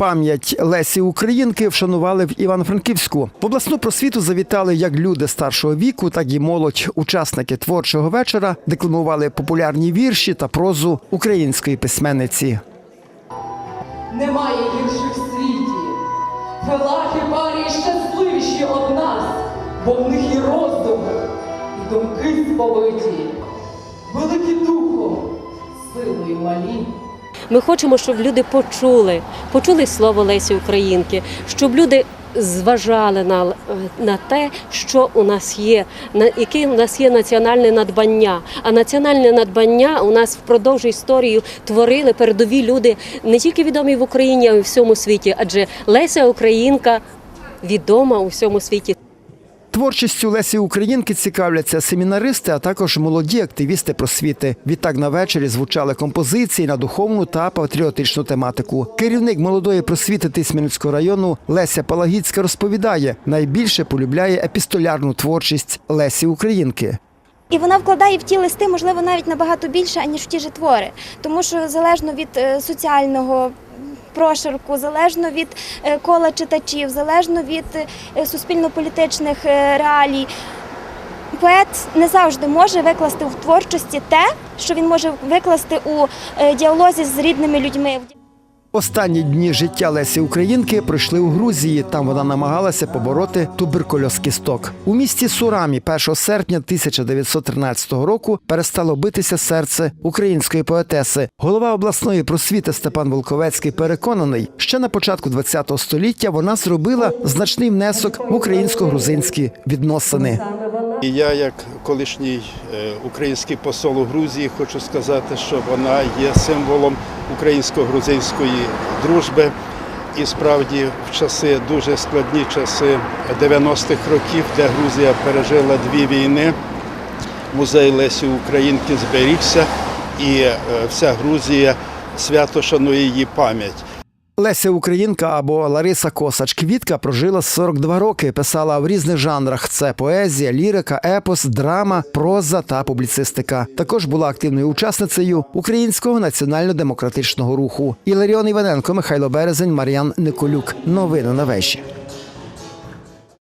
пам'ять Лесі Українки вшанували в Івано-Франківську. В обласну просвіту завітали як люди старшого віку, так і молодь. Учасники творчого вечора декламували популярні вірші та прозу української письменниці. Немає гірших в світі. Фелахи парі щасливіші од нас, бо в них і роздум, і думки сповиті, великі духом, силою малі. Ми хочемо, щоб люди почули, почули слово Лесі Українки, щоб люди зважали на, на те, що у нас є, на яке у нас є національне надбання. А національне надбання у нас впродовж історії творили передові люди не тільки відомі в Україні, а й у всьому світі. Адже Леся Українка відома у всьому світі. Творчістю Лесі Українки цікавляться семінаристи, а також молоді активісти просвіти. Відтак на вечорі звучали композиції на духовну та патріотичну тематику. Керівник молодої просвіти Тисменницького району Леся Палагіцька розповідає, найбільше полюбляє епістолярну творчість Лесі Українки. І вона вкладає в ті листи, можливо, навіть набагато більше, аніж в ті же твори. Тому що залежно від е, соціального прошарку, залежно від е, кола читачів, залежно від е, суспільно-політичних е, реалій, поет не завжди може викласти в творчості те, що він може викласти у діалозі з рідними людьми. Останні дні життя Лесі Українки пройшли у Грузії. Там вона намагалася побороти туберкульоз кісток. У місті Сурамі 1 серпня 1913 року перестало битися серце української поетеси. Голова обласної просвіти Степан Волковецький переконаний, ще на початку ХХ століття вона зробила значний внесок в українсько-грузинські відносини. І я, як колишній е, український посол у Грузії, хочу сказати, що вона є символом українсько-грузинської дружби. І справді в часи дуже складні часи 90-х років, де Грузія пережила дві війни, музей Лесі Українки зберігся, і е, вся Грузія свято шанує її пам'ять. Леся Українка або Лариса Косач Квітка прожила 42 роки. Писала в різних жанрах: це поезія, лірика, епос, драма, проза та публіцистика. Також була активною учасницею українського національно-демократичного руху. Іларіон Іваненко, Михайло Березень, Мар'ян Николюк. Новини на вежі.